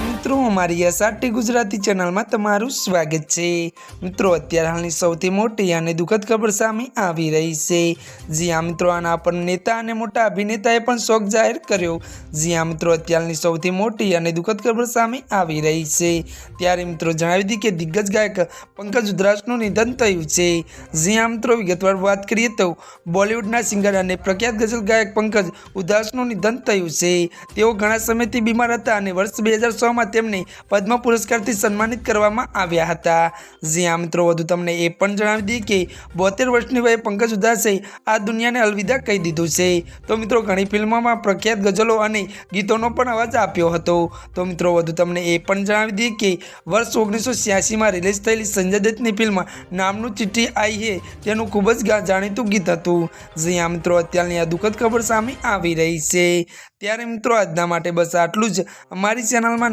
મિત્રો, અમારી એસઆરટી ગુજરાતી ચેનલમાં તમારું સ્વાગત છે. મિત્રો, અત્યારે હાલની સૌથી મોટી અને દુઃખદ ખબર સામે આવી રહી છે. જી આ મિત્રો, આના પર નેતા અને મોટા અભિનેતાએ પણ શોક જાહેર કર્યો. જી આ મિત્રો, અત્યારની સૌથી મોટી અને દુઃખદ ખબર સામે આવી રહી છે. ત્યારે મિત્રો, જણાવી દીધી કે દિગ્ગજ ગાયક પંકજ ઉધરાસનું નિધન થયું છે. જી આ મિત્રો, વિગતવાર વાત કરીએ તો બોલિવૂડના સિંગર અને પ્રખ્યાત ગઝલ ગાયક પંકજ ઉધરાસનું નિધન થયું છે. તેઓ ઘણા સમયથી બીમાર હતા અને વર્ષ બે હજાર છમાં તેમને પદ્મ પુરસ્કારથી સન્માનિત કરવામાં આવ્યા હતા. જ્યાં મિત્રો, વધુ તમને એ પણ જણાવી દઈએ કે બોતેર વર્ષની વયે પંકજ ઉધાસે આ દુનિયાને અલવિદા કહી દીધું છે. તો મિત્રો, ઘણી ફિલ્મોમાં પ્રખ્યાત ગઝલો અને ગીતોનો પણ અવાજ આપ્યો હતો. તો મિત્રો, વધુ તમને એ પણ જણાવી દઈએ કે વર્ષ ઓગણીસો છ્યાસીમાં રિલીઝ થયેલી સંજય દત્તની ફિલ્મ નામનું ચિઠ્ઠી આઈ હે, તેનું ખૂબ જ જાણીતું ગીત હતું. જ્યાં મિત્રો, અત્યારની આ દુઃખદ ખબર સામે આવી રહી છે. ત્યારે મિત્રો, આજના માટે બસ આટલું જ. અમારી ચેનલમાં